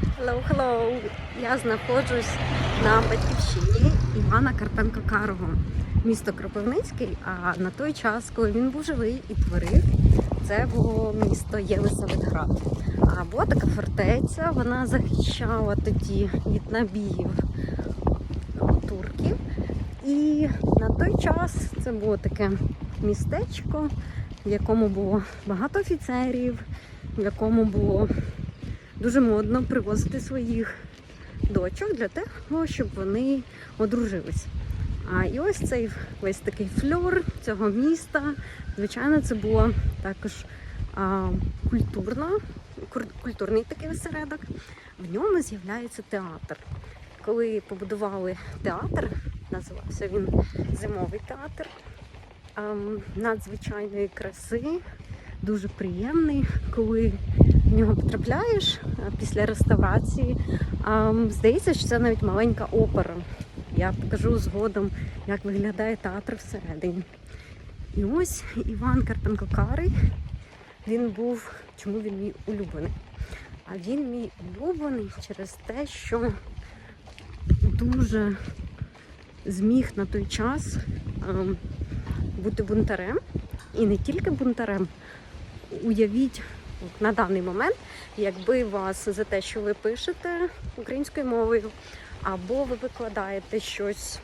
Hello, hello! Я знаходжусь на батьківщині Івана Карпенка Карого, місто Кропивницький. А на той час, коли він був живий і творив, це було місто Єлисаветград. А була така фортеця, вона захищала тоді від набігів турків. І на той час це було таке містечко, в якому було багато офіцерів, в якому було дуже модно привозити своїх дочок для того, щоб вони одружились. А і ось цей весь такий фльор цього міста. Звичайно, це було також а, культурно, культурний такий осередок. В ньому з'являється театр. Коли побудували театр, називався він Зимовий театр ем, надзвичайної краси, дуже приємний, коли в нього потрапляєш е, після реставрації. Здається, що це навіть маленька опера. Я покажу згодом, як виглядає театр всередині. І ось Іван Карпенко Карий, він був, чому він мій улюблений? А він мій улюблений через те, що дуже зміг на той час ем, бути бунтарем. І не тільки бунтарем. Уявіть на даний момент, якби вас за те, що ви пишете українською мовою, або ви викладаєте щось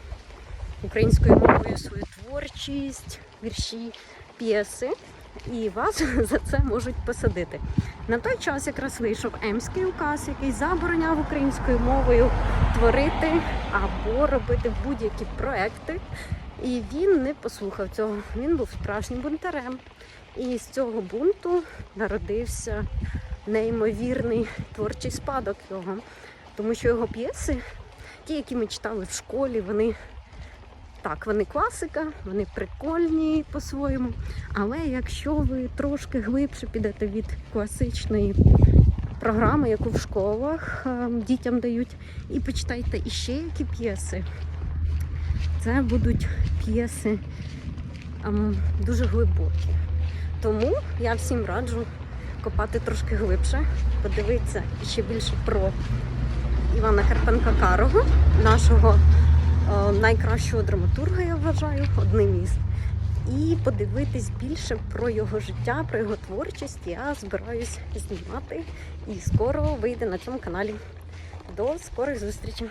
українською мовою, свою творчість, вірші, п'єси, і вас за це можуть посадити. На той час якраз вийшов Емський указ, який забороняв українською мовою творити або робити будь-які проекти. І він не послухав цього. Він був справжнім бунтарем. І з цього бунту народився неймовірний творчий спадок його. Тому що його п'єси, ті, які ми читали в школі, вони так, вони класика, вони прикольні по-своєму. Але якщо ви трошки глибше підете від класичної програми, яку в школах е, дітям дають, і почитайте іще які п'єси. Це будуть п'єси ем, дуже глибокі. Тому я всім раджу копати трошки глибше, подивитися ще більше про Івана Карпенка Карого, нашого е, найкращого драматурга, я вважаю, одним із. І подивитись більше про його життя, про його творчість. Я збираюсь знімати і скоро вийде на цьому каналі. До скорих зустрічей!